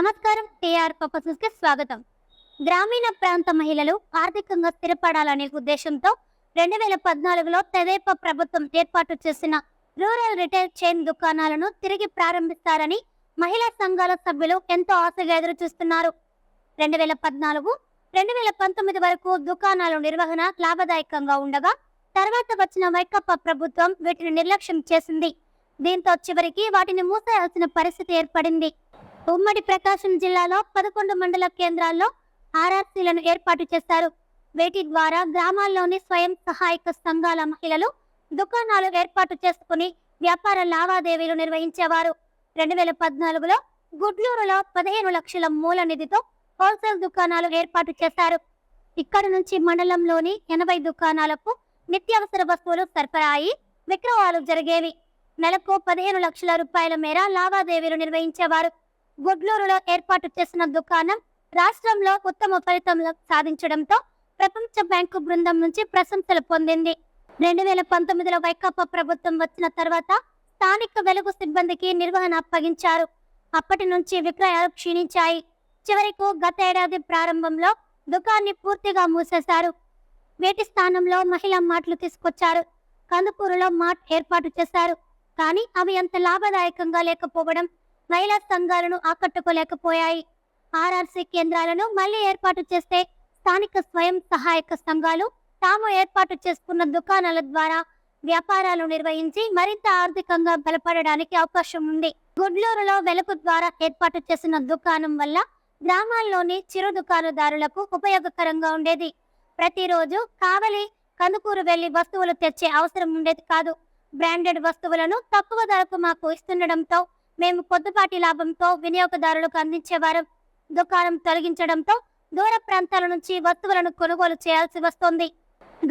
నమస్కారం టిఆర్ పర్పసెస్కి స్వాగతం. గ్రామీణ ప్రాంత మహిళలు ఆర్థికంగా స్థిరపడాలనే ఉద్దేశంతో రెండు వేల పద్నాలుగులో తెదేపా ప్రభుత్వం ఏర్పాటు చేసిన రూరల్ రిటైల్ చైన్ దుకాణాలను తిరిగి ప్రారంభిస్తారని మహిళా సంఘాల సభ్యులు ఎంతో ఆశగా ఎదురు చూస్తున్నారు రెండు వేల పద్నాలుగు రెండు వేల పంతొమ్మిది వరకు దుకాణాల నిర్వహణ లాభదాయకంగా ఉండగా తర్వాత వచ్చిన వైకప్ప ప్రభుత్వం వీటిని నిర్లక్ష్యం చేసింది. దీంతో చివరికి వాటిని మూసేయాల్సిన పరిస్థితి ఏర్పడింది. ఉమ్మడి ప్రకాశం జిల్లాలో పదకొండు మండల కేంద్రాల్లో ఆర్ఆర్సీలను ఏర్పాటు చేశారు వీటి ద్వారా గ్రామాల్లోని స్వయం సహాయక సంఘాల మహిళలు దుకాణాలు ఏర్పాటు చేసుకుని వ్యాపార లావాదేవీలు నిర్వహించేవారు. రెండు వేల పద్నాలుగులో గుడ్లూరులో పదిహేను లక్షల మూల నిధితో హోల్సేల్ దుకాణాలు ఏర్పాటు చేశారు. ఇక్కడ నుంచి మండలంలోని ఎనభై దుకాణాలకు నిత్యావసర వస్తువులు సరఫరా అయి విక్రయాలు జరిగేవి. నెలకు పదిహేను లక్షల రూపాయల మేర లావాదేవీలు నిర్వహించేవారు. గుడ్లూరులో ఏర్పాటు చేసిన దుకాణం రాష్ట్రంలో ఉత్తమ ఫలితం సాధించడంతో ప్రపంచ బ్యాంకు బృందం నుంచి ప్రశంసలు పొందింది. రెండు వేల పంతొమ్మిదిలో వైకాపా ప్రభుత్వం వచ్చిన తర్వాత స్థానిక వెలుగు సిబ్బందికి నిర్వహణ అప్పగించారు. అప్పటి నుంచి విక్రయాలు క్షీణించాయి. చివరకు గత ఏడాది ప్రారంభంలో దుకాణాన్ని పూర్తిగా మూసేశారు. వీటి స్థానంలో మహిళా మాటలు తీసుకొచ్చారు. కందుకూరులో మార్ట్ ఏర్పాటు చేశారు. కానీ అవి అంత లాభదాయకంగా లేకపోవడం మహిళా సంఘాలను ఆకట్టుకోలేకపోయాయి. ఆర్ఆర్సీ కేంద్రాలను మళ్ళీ ఏర్పాటు చేస్తే స్థానిక స్వయం సహాయక సంఘాలు తాము ఏర్పాటు చేసుకున్న దుకాణాల ద్వారా వ్యాపారాలు నిర్వహించి మరింత ఆర్థికంగా బలపడడానికి అవకాశం ఉంది. గుడ్లూరులో వెలుగు ద్వారా ఏర్పాటు చేసిన దుకాణం వల్ల గ్రామాల్లోని చిరు దుకాణదారులకు ఉపయోగకరంగా ఉండేది. ప్రతిరోజు కావలి కందుకూరు వెళ్ళి వస్తువులు తెచ్చే అవసరం ఉండేది కాదు. బ్రాండెడ్ వస్తువులను తక్కువ ధరకు మాకు ఇస్తుండడంతో మేము కొద్దిపాటి లాభంతో వినియోగదారులకు అందించేవారు దుకాణం తొలగించడంతో దూర ప్రాంతాల నుంచి వస్తువులను కొనుగోలు చేయాల్సి వస్తోంది.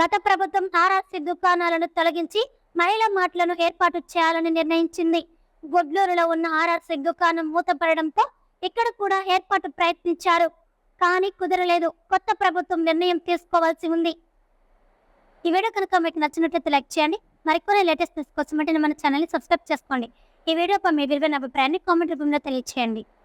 గత ప్రభుత్వం ఆర్ఆర్సీ దుకాణాలను తొలగించి మహిళా మార్ట్లను ఏర్పాటు చేయాలని నిర్ణయించింది. గుడ్లూరులో ఉన్న ఆర్ఆర్సీ దుకాణం మూతపడడంతో ఇక్కడ కూడా ఏర్పాటు ప్రయత్నించారు. కానీ కుదరలేదు. కొత్త ప్రభుత్వం నిర్ణయం తీసుకోవాల్సి ఉంది. ఈ వీడియో కనుక మీకు నచ్చినట్లయితే లైక్ చేయండి. మరికొన్ని లేటెస్ట్ న్యూస్ కోసం మన ఛానల్ని సబ్స్క్రైబ్ చేసుకోండి. ఈ వీడియోపై మీ విలువైన అభిప్రాయాన్ని కామెంట్ రూపంలో తెలియచేయండి.